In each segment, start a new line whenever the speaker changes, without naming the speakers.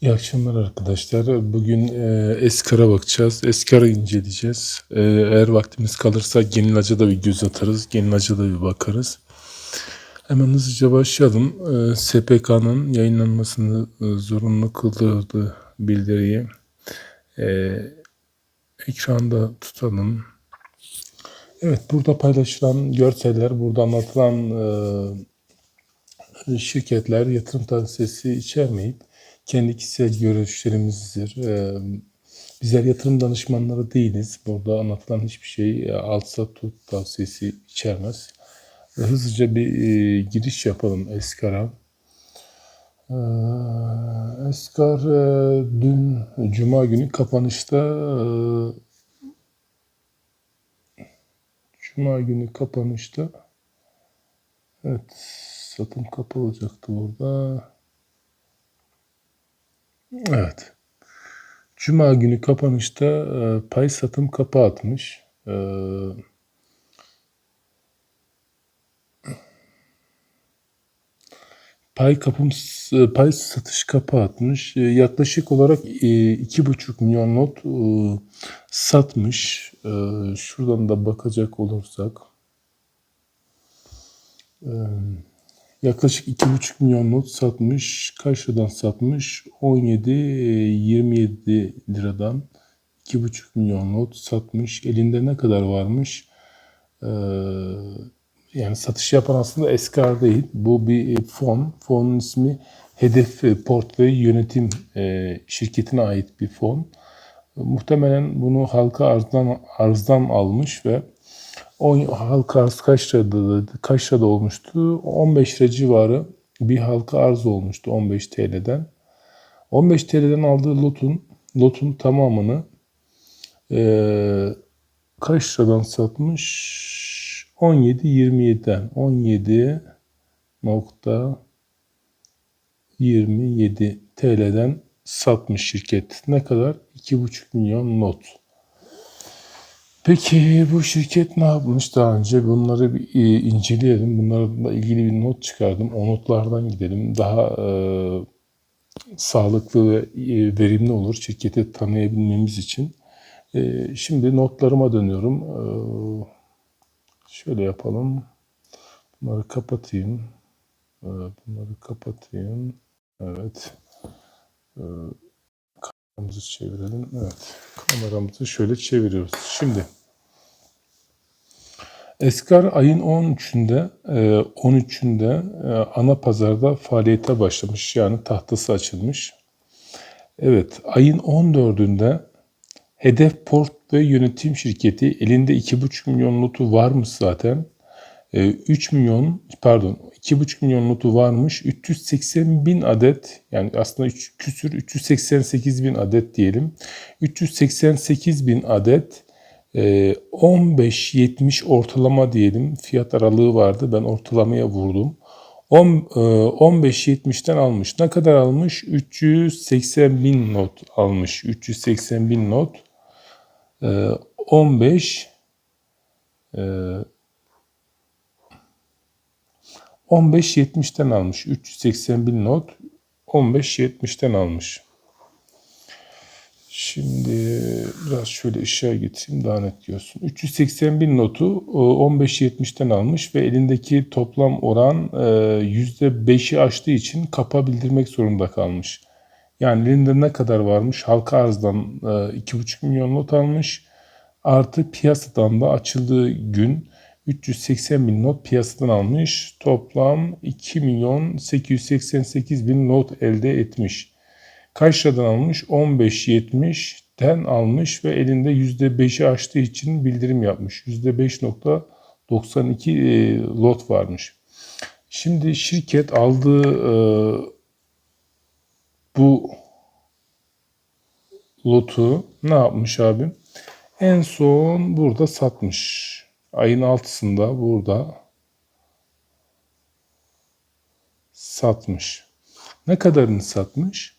İyi akşamlar arkadaşlar. Bugün e, Eskar'a bakacağız. Eskar'ı inceleyeceğiz. E, eğer vaktimiz kalırsa Genilac'a da bir göz atarız. Genilac'a da bir bakarız. Hemen hızlıca başlayalım. E, SPK'nın yayınlanmasını e, zorunlu kıldığı bildiriyi e, ekranda tutalım. Evet, burada paylaşılan görseller, burada anlatılan e, şirketler yatırım tavsiyesi içermeyip kendi kişisel görüşlerimizdir. Ee, bizler yatırım danışmanları değiliz. Burada anlatılan hiçbir şey e, alsa tut tavsiyesi içermez. Hızlıca bir e, giriş yapalım Eskar'a. Ee, Eskar e, dün Cuma günü kapanışta e, Cuma günü kapanışta evet satım kapı olacaktı burada. Evet. Cuma günü kapanışta e, pay satım kapı atmış. E, pay kapım e, pay satış kapı atmış. E, yaklaşık olarak e, iki buçuk milyon not e, satmış. E, şuradan da bakacak olursak. E, Yaklaşık 2,5 milyon not satmış. Kaç liradan satmış? 17-27 liradan 2,5 milyon not satmış. Elinde ne kadar varmış? Ee, yani satış yapan aslında Eskar değil. Bu bir fon. Fonun ismi Hedef Portföy Yönetim e, şirketine ait bir fon. Muhtemelen bunu halka arzdan, arzdan almış ve o halka arz kaç lirada, kaç lirada olmuştu? 15 lira civarı bir halka arz olmuştu 15 TL'den. 15 TL'den aldığı lotun lotun tamamını e, kaç liradan satmış? 17-27'den 17 nokta 27 TL'den satmış şirket. Ne kadar? 2,5 milyon not. Peki bu şirket ne yapmış daha önce? Bunları bir e, inceleyelim. Bunlarla ilgili bir not çıkardım. O notlardan gidelim. Daha e, sağlıklı ve e, verimli olur şirketi tanıyabilmemiz için. E, şimdi notlarıma dönüyorum. E, şöyle yapalım. Bunları kapatayım. E, bunları kapatayım. Evet. E, kameramızı çevirelim. Evet. Kameramızı şöyle çeviriyoruz. Şimdi Eskar ayın 13'ünde 13'ünde e, ana pazarda faaliyete başlamış. Yani tahtası açılmış. Evet, ayın 14'ünde Hedef Port ve Yönetim Şirketi elinde 2,5 milyon notu varmış zaten. 3 e, milyon pardon 2,5 milyon notu varmış. 380 bin adet yani aslında 3 küsür 388 bin adet diyelim. 388 bin adet 15-70 ee, ortalama diyelim fiyat aralığı vardı. Ben ortalamaya vurdum. 15-70'ten e, almış. Ne kadar almış? 380 bin not almış. 380 bin not. 15 15-70'ten almış. 380 bin not 15-70'ten almış. Şimdi biraz şöyle ışığa getireyim daha net. 380 bin notu 15.70'ten almış ve elindeki toplam oran %5'i e, aştığı için kapa bildirmek zorunda kalmış. Yani elinde ne kadar varmış? Halka arzdan 2,5 e, milyon not almış. Artı piyasadan da açıldığı gün 380 bin not piyasadan almış. Toplam 2 milyon 888 bin not elde etmiş. Kaç liradan almış? 15.70'ten almış ve elinde %5'i aştığı için bildirim yapmış. %5.92 e, lot varmış. Şimdi şirket aldığı e, bu lotu ne yapmış abim? En son burada satmış. Ayın altısında burada satmış. Ne kadarını satmış?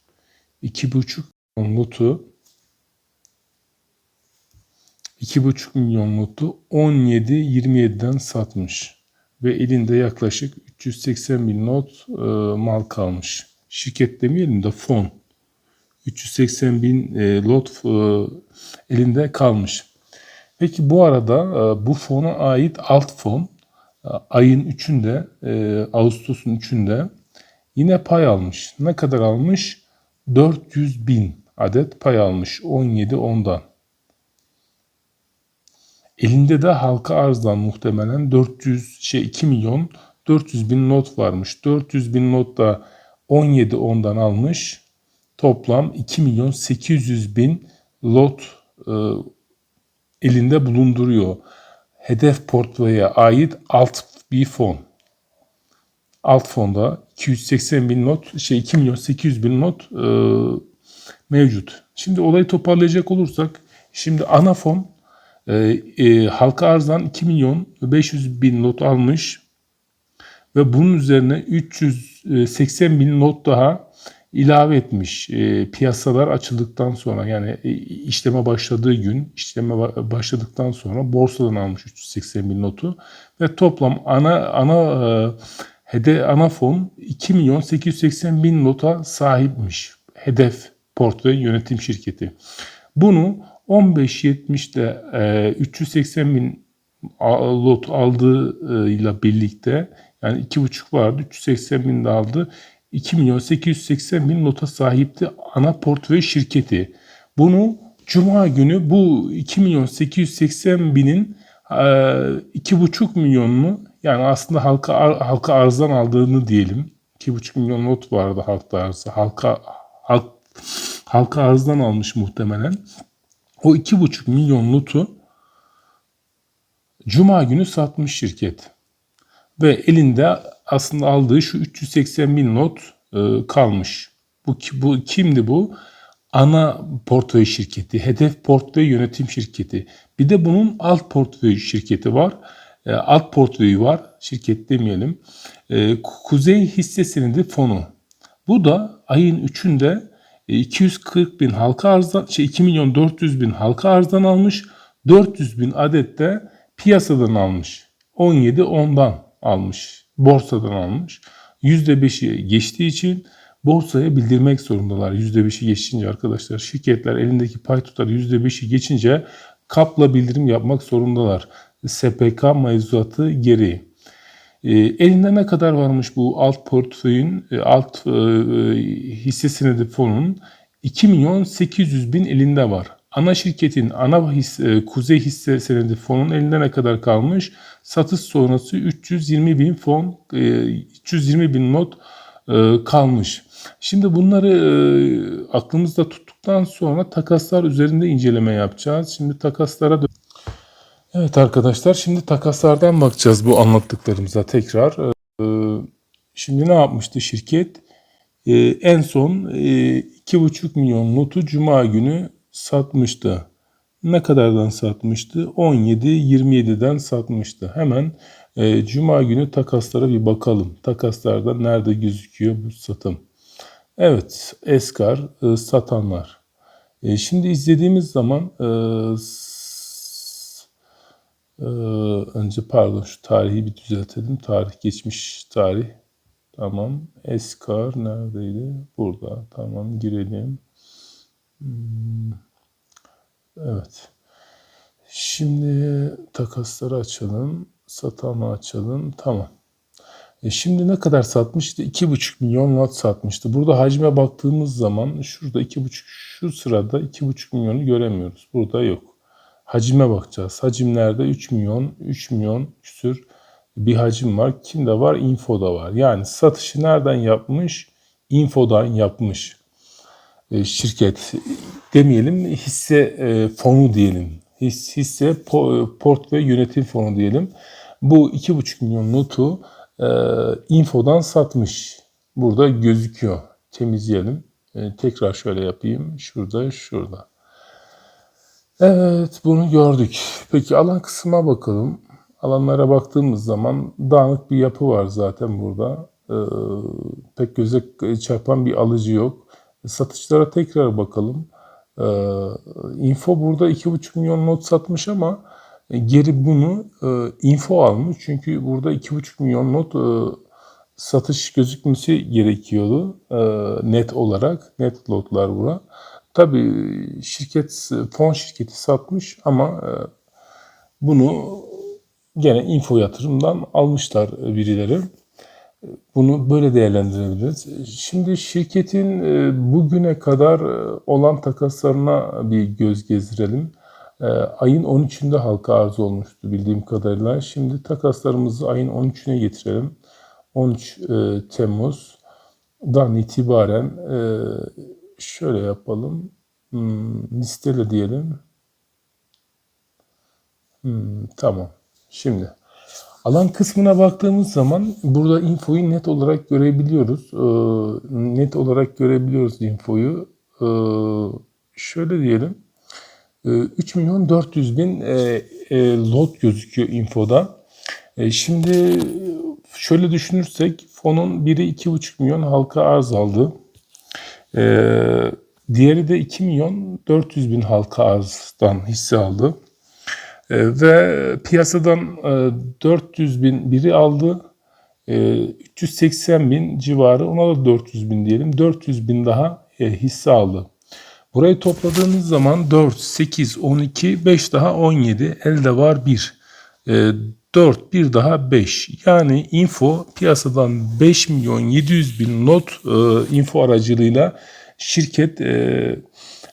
2,5 milyon notu 2,5 milyon notu 17-27'den satmış ve elinde yaklaşık 380 bin not e, mal kalmış. Şirket demeyelim de fon. 380 bin e, lot e, elinde kalmış. Peki bu arada e, bu fona ait alt fon e, ayın 3'ünde e, Ağustos'un 3'ünde yine pay almış. Ne kadar almış? 400 bin adet pay almış 17 ondan. Elinde de halka arzdan muhtemelen 400 şey 2 milyon 400 bin not varmış. 400 bin not da 17 ondan almış. Toplam 2 milyon 800 bin lot e, elinde bulunduruyor. Hedef portföye ait alt bir fon. Alt fonda 280 bin not, şey 2 milyon 800 bin not e, mevcut. Şimdi olayı toparlayacak olursak, şimdi ana fon e, e, halka arzdan 2 milyon 500 bin not almış ve bunun üzerine 380 bin not daha ilave etmiş e, piyasalar açıldıktan sonra yani e, işleme başladığı gün işleme ba- başladıktan sonra borsadan almış 380 bin notu ve toplam ana ana e, hede ana fon 2 milyon 880 bin nota sahipmiş hedef portföy yönetim şirketi. Bunu 15.70'de e, 380 bin lot aldığıyla birlikte yani 2,5 vardı 380 bin de aldı. 2 milyon 880 bin nota sahipti ana portföy şirketi. Bunu Cuma günü bu 2 milyon 880 binin e, 2,5 milyonunu yani aslında halka halka arzdan aldığını diyelim. 2,5 milyon not vardı halkta arzı. Halka halk, halka arzdan almış muhtemelen. O 2,5 milyon notu Cuma günü satmış şirket. Ve elinde aslında aldığı şu 380 bin not e, kalmış. Bu, bu kimdi bu? Ana portföy şirketi, hedef portföy yönetim şirketi. Bir de bunun alt portföy şirketi var. E, alt portföyü var, şirket demeyelim. E, Kuzey hisse senedi fonu. Bu da ayın 3'ünde e, 240 bin halka arzdan, şey 2 milyon 400 bin halka arzdan almış. 400 bin adet de piyasadan almış. 17 ondan almış. Borsadan almış. %5'i geçtiği için borsaya bildirmek zorundalar. %5'i geçince arkadaşlar şirketler elindeki pay tutarı %5'i geçince kapla bildirim yapmak zorundalar. SPK mevzuatı gereği. E, elinde ne kadar varmış bu alt portföyün, e, alt e, e, hisse senedi fonunun? 2 milyon 800 bin elinde var. Ana şirketin ana hisse, e, kuzey hisse senedi fonun elinde ne kadar kalmış? Satış sonrası 320 bin fon, e, 320 bin not e, kalmış. Şimdi bunları e, aklımızda tuttuktan sonra takaslar üzerinde inceleme yapacağız. Şimdi takaslara dö- Evet arkadaşlar şimdi takaslardan bakacağız bu anlattıklarımıza tekrar. Ee, Şimdi ne yapmıştı şirket? Ee, en son e, 2,5 milyon notu Cuma günü satmıştı. Ne kadardan satmıştı? 17-27'den satmıştı. Hemen e, Cuma günü takaslara bir bakalım. Takaslarda nerede gözüküyor bu satım? Evet, Eskar e, satanlar. E, şimdi izlediğimiz zaman e, e, önce pardon şu tarihi bir düzeltelim. Tarih geçmiş tarih. Tamam. Eskar neredeydi? Burada. Tamam girelim. Hmm, Evet. Şimdi takasları açalım. Satanı açalım. Tamam. E şimdi ne kadar satmıştı? 2,5 milyon lot satmıştı. Burada hacme baktığımız zaman şurada 2,5 şu sırada 2,5 milyonu göremiyoruz. Burada yok. Hacime bakacağız. Hacimlerde 3 milyon, 3 milyon küsür bir hacim var. Kimde var? Info'da var. Yani satışı nereden yapmış? Info'dan yapmış. E, şirket demeyelim hisse e, fonu diyelim. His, hisse po, portföy yönetim fonu diyelim. Bu 2,5 milyon notu e, infodan satmış. Burada gözüküyor. Temizleyelim. E, tekrar şöyle yapayım. Şurada, şurada. Evet, bunu gördük. Peki alan kısmına bakalım. Alanlara baktığımız zaman dağınık bir yapı var zaten burada. Ee, pek göze çarpan bir alıcı yok. Satışlara tekrar bakalım. Ee, info burada 2,5 milyon not satmış ama geri bunu e, info almış. Çünkü burada 2,5 milyon not e, satış gözükmesi gerekiyordu e, net olarak. Net lotlar bura. Tabii şirket, fon şirketi satmış ama e, bunu gene info yatırımdan almışlar birileri. Bunu böyle değerlendirebiliriz. Şimdi şirketin e, bugüne kadar e, olan takaslarına bir göz gezdirelim. E, Ayın 13'ünde halka arz olmuştu bildiğim kadarıyla. Şimdi takaslarımızı ayın 13'üne getirelim. 13 e, Temmuz'dan itibaren e, şöyle yapalım. Hmm, listele diyelim. Hmm, tamam. Şimdi alan kısmına baktığımız zaman burada infoyu net olarak görebiliyoruz. Ee, net olarak görebiliyoruz infoyu. Ee, şöyle diyelim. Ee, 3 milyon 400 bin e, e, lot gözüküyor infoda. E, şimdi şöyle düşünürsek fonun biri 2,5 milyon halka arz aldı. Ee, diğeri de 2 milyon 400 bin halka arzdan hisse aldı. E, ve piyasadan e, 400 bin biri aldı. E, 380 bin civarı ona da 400 bin diyelim. 400 bin daha e, hisse aldı. Burayı topladığınız zaman 4, 8, 12, 5 daha 17. Elde var 1. E, 4, 1 daha 5. Yani info piyasadan 5 milyon 700 bin not e, info aracılığıyla şirket e,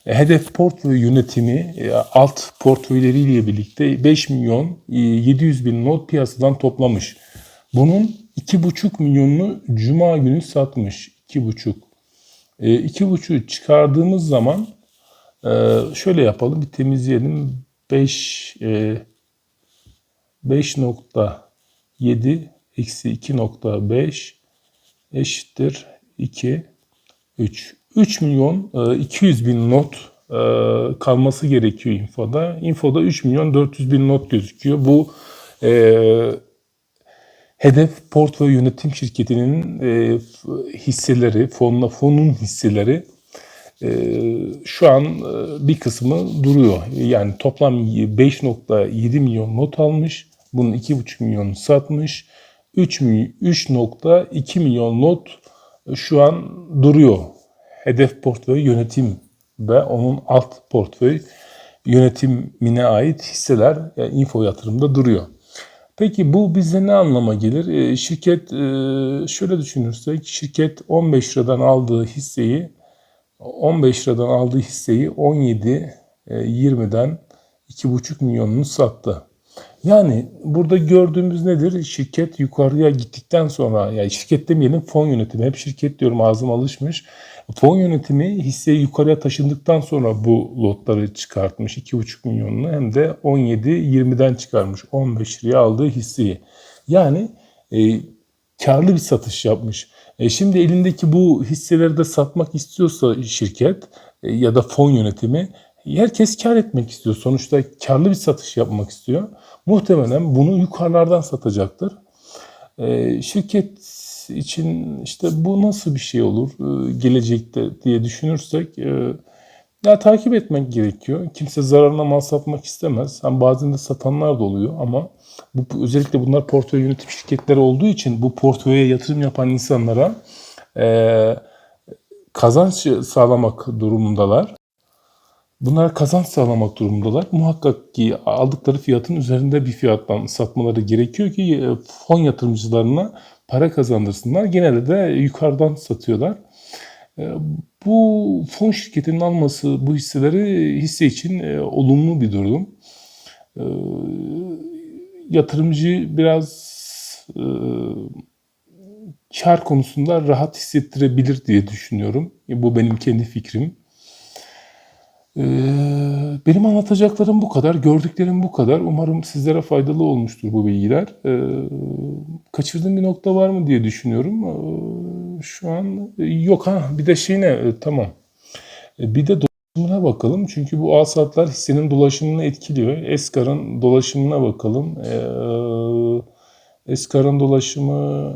hedef portföy yönetimi e, alt portföyleriyle birlikte 5 milyon e, 700 bin not piyasadan toplamış. Bunun 2,5 milyonunu cuma günü satmış. 2,5. E, 2,5'u çıkardığımız zaman e, şöyle yapalım bir temizleyelim. 5 e, 5.7 eksi 2.5 eşittir 2 3. 3 milyon e, 200 bin not e, kalması gerekiyor infoda. Infoda 3 milyon 400 bin not gözüküyor. Bu e, hedef portföy yönetim şirketinin e, hisseleri, fonla fonun hisseleri e, şu an e, bir kısmı duruyor. Yani toplam 5.7 milyon not almış. Bunun 2.5 milyonu satmış. 3.2 milyon not şu an duruyor hedef portföy yönetim ve onun alt portföy yönetimine ait hisseler yani info yatırımda duruyor. Peki bu bize ne anlama gelir? E, şirket e, şöyle düşünürsek şirket 15 liradan aldığı hisseyi 15 liradan aldığı hisseyi 17 e, 20'den 2,5 milyonunu sattı. Yani burada gördüğümüz nedir? Şirket yukarıya gittikten sonra, yani şirket demeyelim fon yönetimi, hep şirket diyorum ağzım alışmış. Fon yönetimi hisseyi yukarıya taşındıktan sonra bu lotları çıkartmış 2,5 milyonunu hem de 17-20'den çıkarmış 15 liraya aldığı hisseyi. Yani e, karlı bir satış yapmış. E, şimdi elindeki bu hisseleri de satmak istiyorsa şirket e, ya da fon yönetimi herkes kar etmek istiyor. Sonuçta karlı bir satış yapmak istiyor. Muhtemelen bunu yukarılardan satacaktır. E, şirket için işte bu nasıl bir şey olur e, gelecekte diye düşünürsek e, ya takip etmek gerekiyor. Kimse zararına mal satmak istemez. Hem bazen de satanlar da oluyor ama bu özellikle bunlar portföy yönetim şirketleri olduğu için bu portföye yatırım yapan insanlara e, kazanç sağlamak durumundalar. Bunlar kazanç sağlamak durumundalar. Muhakkak ki aldıkları fiyatın üzerinde bir fiyattan satmaları gerekiyor ki fon yatırımcılarına para kazandırsınlar. Genelde de yukarıdan satıyorlar. E, bu fon şirketinin alması bu hisseleri hisse için e, olumlu bir durum. E, yatırımcı biraz kar konusunda rahat hissettirebilir diye düşünüyorum. Bu benim kendi fikrim. Ee, benim anlatacaklarım bu kadar, gördüklerim bu kadar. Umarım sizlere faydalı olmuştur bu bilgiler. Ee, kaçırdığım bir nokta var mı diye düşünüyorum. Ee, şu an yok ha. Bir de şey ne? Tamam. Bir de dolaşımına bakalım. Çünkü bu al saatler hissenin dolaşımını etkiliyor. Eskar'ın dolaşımına bakalım. Eskar'ın dolaşımı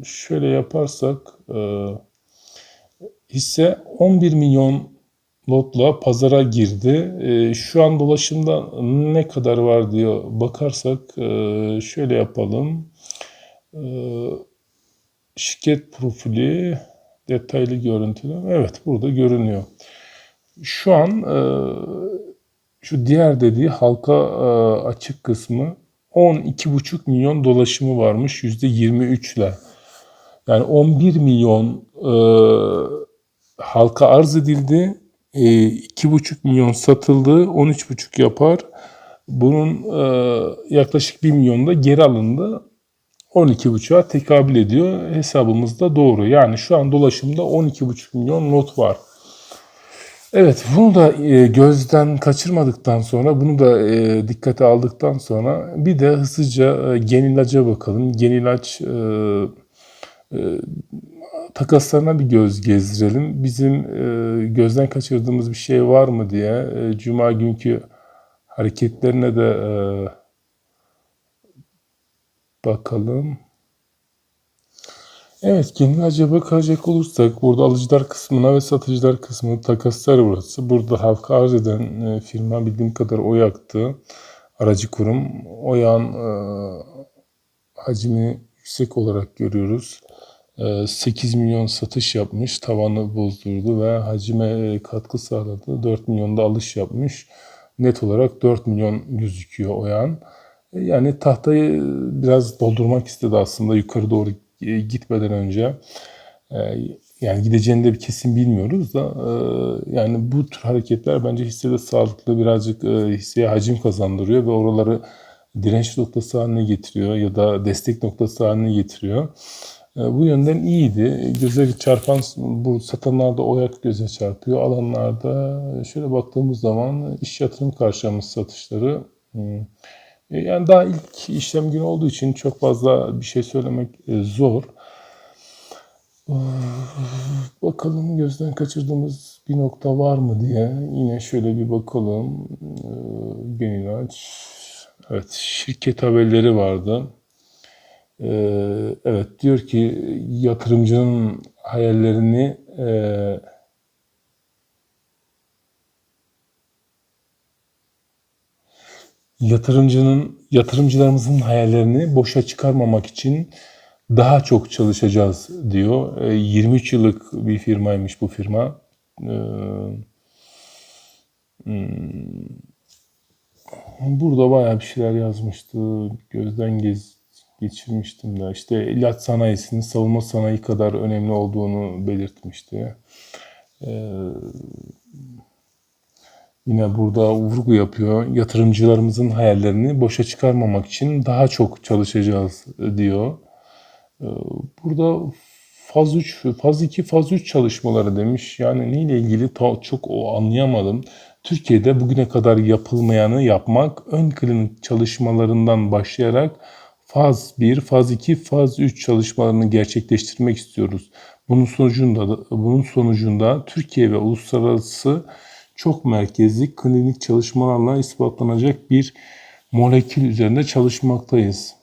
e, şöyle yaparsak e, hisse 11 milyon lotla pazara girdi. E, şu an dolaşımda ne kadar var diye bakarsak e, şöyle yapalım. E, şirket profili detaylı görüntüleme. Evet burada görünüyor. Şu an şu diğer dediği halka açık kısmı 12,5 milyon dolaşımı varmış %23 ile. Yani 11 milyon e, halka arz edildi. E, 2,5 milyon satıldı. 13,5 yapar. Bunun e, yaklaşık 1 milyon da geri alındı. 12,5'a tekabül ediyor. Hesabımız da doğru. Yani şu an dolaşımda 12,5 milyon not var. Evet, bunu da e, gözden kaçırmadıktan sonra, bunu da e, dikkate aldıktan sonra bir de hızlıca gen ilaca bakalım. Gen ilaç takaslarına bir göz gezdirelim. Bizim e, gözden kaçırdığımız bir şey var mı diye e, Cuma günkü hareketlerine de e, bakalım. Evet, kendi acaba bakacak olursak burada alıcılar kısmına ve satıcılar kısmı takaslar burası. Burada halka arz eden firma bildiğim kadar Oyak'tı. Aracı kurum. Oyak'ın e, hacmi yüksek olarak görüyoruz. E, 8 milyon satış yapmış, tavanı bozdurdu ve hacime e, katkı sağladı. 4 milyon da alış yapmış. Net olarak 4 milyon gözüküyor Oyak'ın. E, Yani tahtayı biraz doldurmak istedi aslında yukarı doğru e, gitmeden önce. E, Yani gideceğini de bir kesin bilmiyoruz da e, yani bu tür hareketler bence hissede sağlıklı birazcık e, hisseye hacim kazandırıyor ve oraları direnç noktası haline getiriyor ya da destek noktası haline getiriyor. E, Bu yönden iyiydi. Göze çarpan bu satanlarda oyak göze çarpıyor. Alanlarda şöyle baktığımız zaman iş yatırım karşılamış satışları hmm, e, yani daha ilk işlem günü olduğu için çok fazla bir şey söylemek e, zor. Ee, Bakalım gözden kaçırdığımız bir nokta var mı diye. Yine şöyle bir bakalım. Ee, Genel aç. Evet, şirket haberleri vardı. Ee, evet, diyor ki yatırımcının hayallerini e, yatırımcının yatırımcılarımızın hayallerini boşa çıkarmamak için daha çok çalışacağız diyor. E, 23 yıllık bir firmaymış bu firma. E, hmm, Burada bayağı bir şeyler yazmıştı. Gözden gez, geçirmiştim de. İşte ilaç sanayisinin savunma sanayi kadar önemli olduğunu belirtmişti. E, Yine burada vurgu yapıyor. Yatırımcılarımızın hayallerini boşa çıkarmamak için daha çok çalışacağız diyor. Ee, Burada faz 3, faz 2, faz 3 çalışmaları demiş. Yani neyle ilgili çok o anlayamadım. Türkiye'de bugüne kadar yapılmayanı yapmak, ön klinik çalışmalarından başlayarak faz 1, faz 2, faz 3 çalışmalarını gerçekleştirmek istiyoruz. Bunun sonucunda bunun sonucunda Türkiye ve uluslararası çok merkezli klinik çalışmalarla ispatlanacak bir molekül üzerinde çalışmaktayız.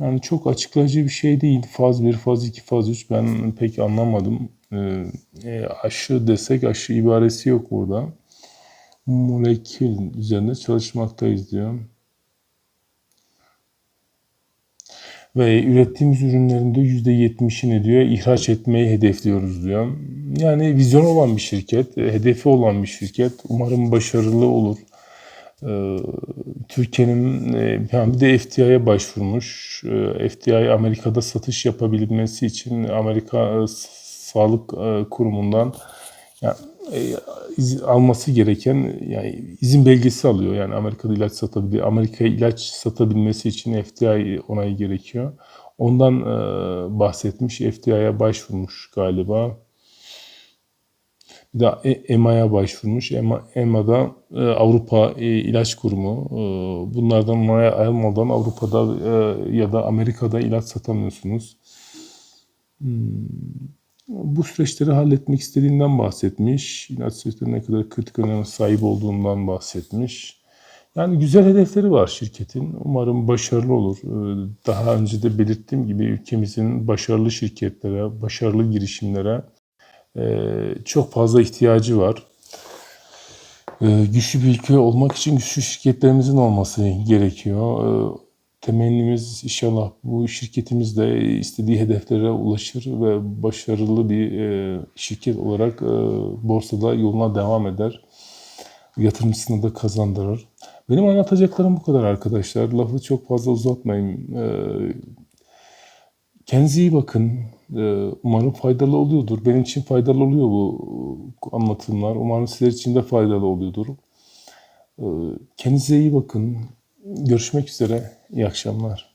Yani çok açıklayıcı bir şey değil. Faz 1, faz 2, faz 3 ben pek anlamadım. Ee, e, aşı desek aşı ibaresi yok burada. Molekül üzerinde çalışmaktayız diyor. Ve ürettiğimiz ürünlerin de %70'ini diyor ihraç etmeyi hedefliyoruz diyor. Yani vizyon olan bir şirket, hedefi olan bir şirket. Umarım başarılı olur. Ee, Türkiye'nin e, bir de FDI'ye başvurmuş. Ee, FDI Amerika'da satış yapabilmesi için Amerika e, Sağlık e, Kurumu'ndan yani, e, alması gereken yani izin belgesi alıyor. Yani Amerika'da ilaç satabilir. Amerika'ya ilaç satabilmesi için FDI onayı gerekiyor. Ondan e, bahsetmiş. FDI'ye başvurmuş galiba. Bir de E- EMA'ya başvurmuş. EMA, EMA'da e, Avrupa e, İlaç Kurumu. E, bunlardan onay almadan Avrupa'da e, ya da Amerika'da ilaç satamıyorsunuz. Bu süreçleri halletmek istediğinden bahsetmiş. İlaç süreçlerine ne kadar kritik öneme sahip olduğundan bahsetmiş. Yani güzel hedefleri var şirketin. Umarım başarılı olur. Ee, Daha önce de belirttiğim gibi ülkemizin başarılı şirketlere, başarılı girişimlere e, çok fazla ihtiyacı var. Ee, Güçlü bir ülke olmak için güçlü şirketlerimizin olması gerekiyor. Temennimiz inşallah bu şirketimiz de istediği hedeflere ulaşır ve başarılı bir e, şirket olarak e, borsada yoluna devam eder. Yatırımcısını da kazandırır. Benim anlatacaklarım bu kadar arkadaşlar. Lafı çok fazla uzatmayayım. E, kendinize iyi bakın. Umarım faydalı oluyordur. Benim için faydalı oluyor bu anlatımlar. Umarım sizler için de faydalı oluyordur. Kendinize iyi bakın. Görüşmek üzere. İyi akşamlar.